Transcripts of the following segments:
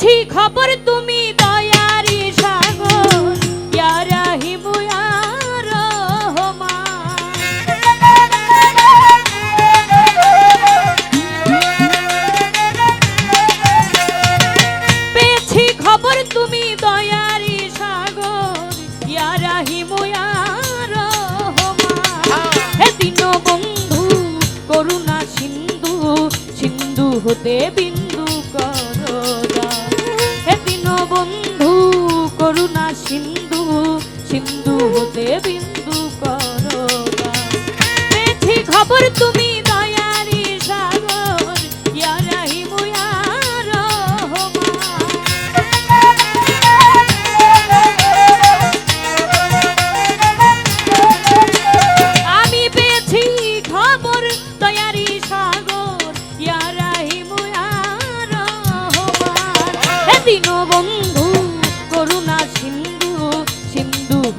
পেয়েছি খবর তুমি দয়ারি সাগর ইয়া ইয়া রহমান। পেয়েছি খবর তুমি বন্ধু সিন্ধু সিন্ধু সিন্ধু সিন্ধু হতে বিন্দু করদা পেয়েছি খবর তুমি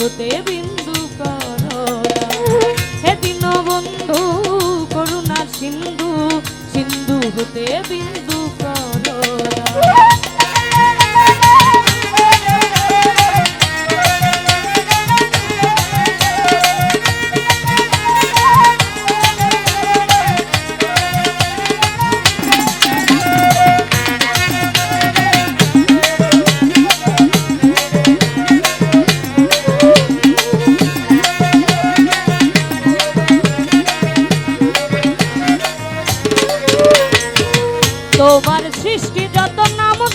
হতে বিন্দু করদা হে দীন বন্ধু করুণা সিন্ধু সিন্ধু হতে বিন্দু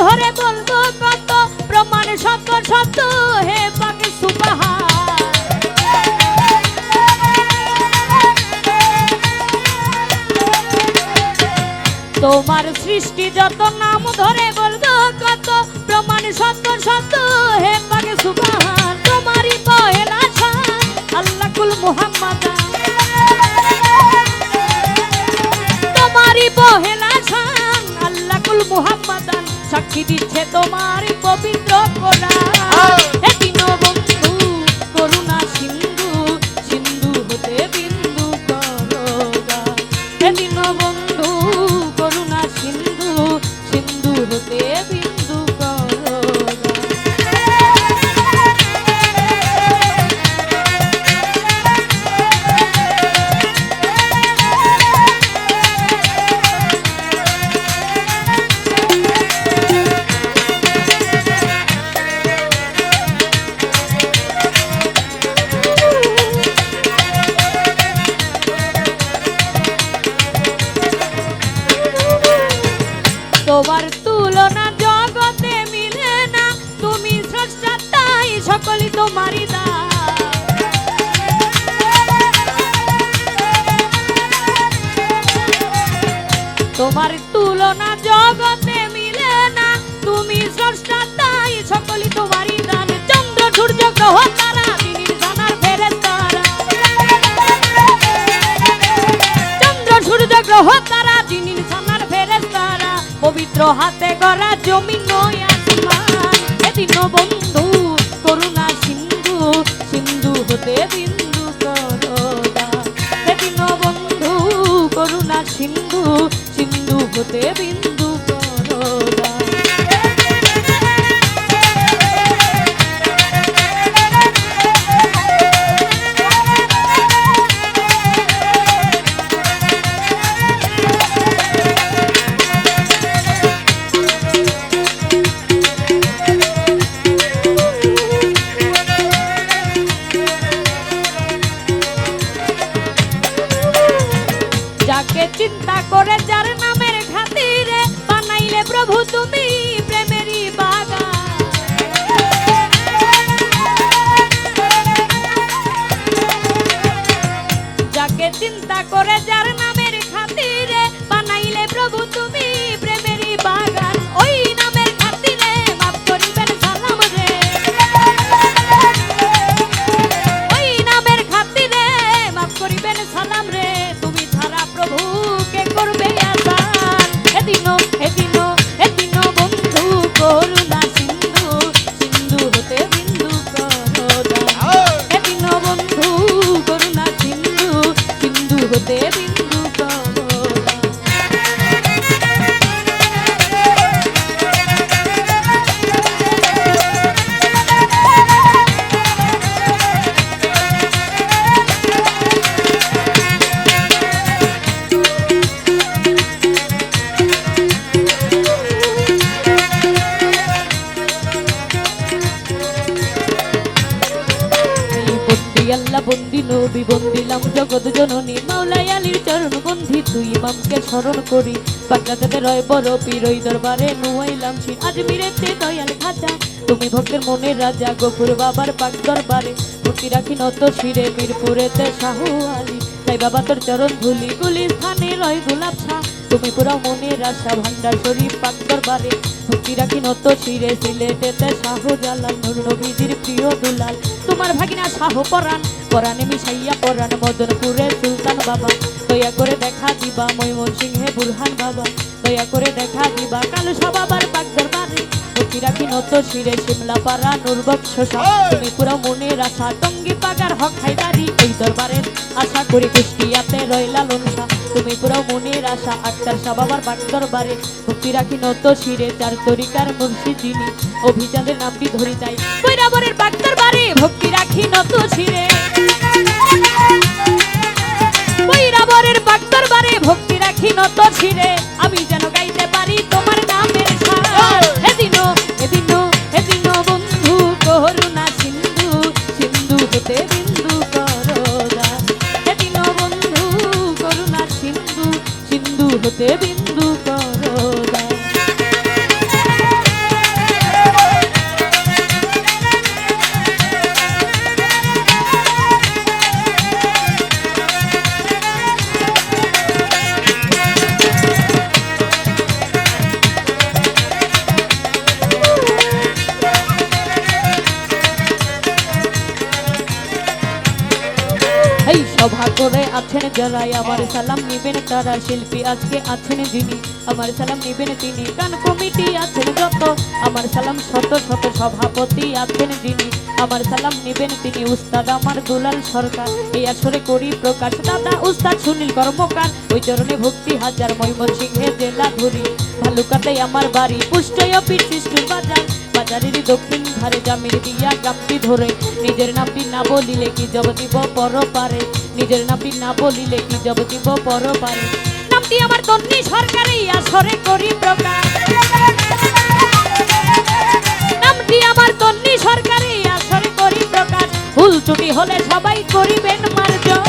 ধরে বলব কত প্রমাণ শত শত, হে পাকে সুবাহার তোমার সৃষ্টি যত নাম ধরে বলব কত প্রমাণ শত শত, হে পাকে সুবাহার তোমারই পহেলা ছান আল্লাহ কুল তোমারই পহেলা ছান আল্লাহ কুল মুহাম্মাদান সাক্ষী দিচ্ছে তোমার পবিত্র কোরআন তাই সকলই তোমারই দান তোমার তুলনা জগতে মিলে না, তুমি তাই সকলই তোমারই দান। চন্দ্র, সূর্য, গ্রহ, তারা দিনের জানার ফেরেশতারা চন্দ্র, সূর্য, গ্রহ, তারা জিনিস সানার ফেরেশতারা। পবিত্র হাতে গড়া জমি নয় আসমান। এদিন বন্ধু হতে বিন্দু যাকে চিন্তা করে যার নামের খাতিরে বানাইলে প্রভু তুমি ইমাম জগৎ জননী, মাওলাই আলীর চরণ বন্ধি, তুই ইমামকে স্মরণ করি। পাকাতে রয় বড় পিরই দরবারে নুয়াইলাম শির। আজমিরেতে দয়াল খাজা, তুমি ভক্তের মনে রাজা গফুর বাবার পাক দরবারে। ভক্তি রাখি নত শিরে, মিরপুরেতে শাহু আলী। তাই বাবা তোর চরণ ধুলি গুলি স্থানে রয় গোলাপ ছা তুমি পুরা মনের আশা ভান্ডার শরীফ পাক দরবারে। ভক্তি রাখি নত শিরে, সিলেটেতে শাহু জালাল নুর নবীজির প্রিয় দুলাল। তোমার ভাগিনা শাহ পরাণ, পরাণে মিশাইয়া পরাণ, মদনপুরে সুলতান বাবা। দয়া করে দেখা দিবা ময়মন সিংহে বুরহান বাবা। দয়া করে দেখা দিবা, কালু বাবার পাক দরবারে। রাখি নত শিরে শিমলা পাড়া নুরবক্ষ তুমি পুরো মনের আশা টঙ্গি পাগার হক হাইদারি এই দরবারের আশা করি কুষ্টিয়াতে রইলা লনসা তুমি পুরো মনের আশা আক্তার শাহ বাবার পাক দরবারে। ভক্তি রাখি নত শিরে চার তরিকার যিনি অভিযানের নামটি ধরি তাই কৈরাবরের পাক দরবারে ভক্তি রাখি নত শিরে হতে করে আছেন যারাই। আমার সালাম নিবেন তারা শিল্পী আজকে আছেন যিনি। আমার সালাম নিবেন তিনি। গান কমিটি আছেন যত। আমার সালাম শত শত সভাপতি আছেন যিনি। আমার সালাম নিবেন তিনি উস্তাদ আমার দুলাল সরকার। এই আসরে করি প্রকাশ। দাদা, উস্তাদ, সুনীল কর্মকার। ওই চরণে ভক্তি হাজার ময়মন সিংহে জেলা ধরি ভালুকাতে আমার বাড়ি। পুষ্টয় বাজার। বাজারের দক্ষিণ ধারে জামির দিয়া গামটি ধরে। নিজের নামটি না বলিলে কি জব দিব পর পারে নিজের নামটি না বলিলে কি জব দিব পর পারে নামটি আমার তন্নি সরকারে আসরে করি প্রকাশ নামটি আমার তন্নি সরকারে আসরে করি প্রকাশ ভুল ত্রুটি হলে সবাই করিবেন মার্জন।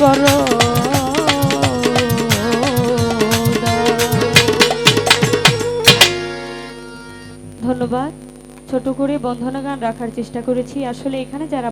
করো ধন্যবাদ। ছোট করে বন্ধনা গান রাখার চেষ্টা করেছি। আসলে এখানে যারা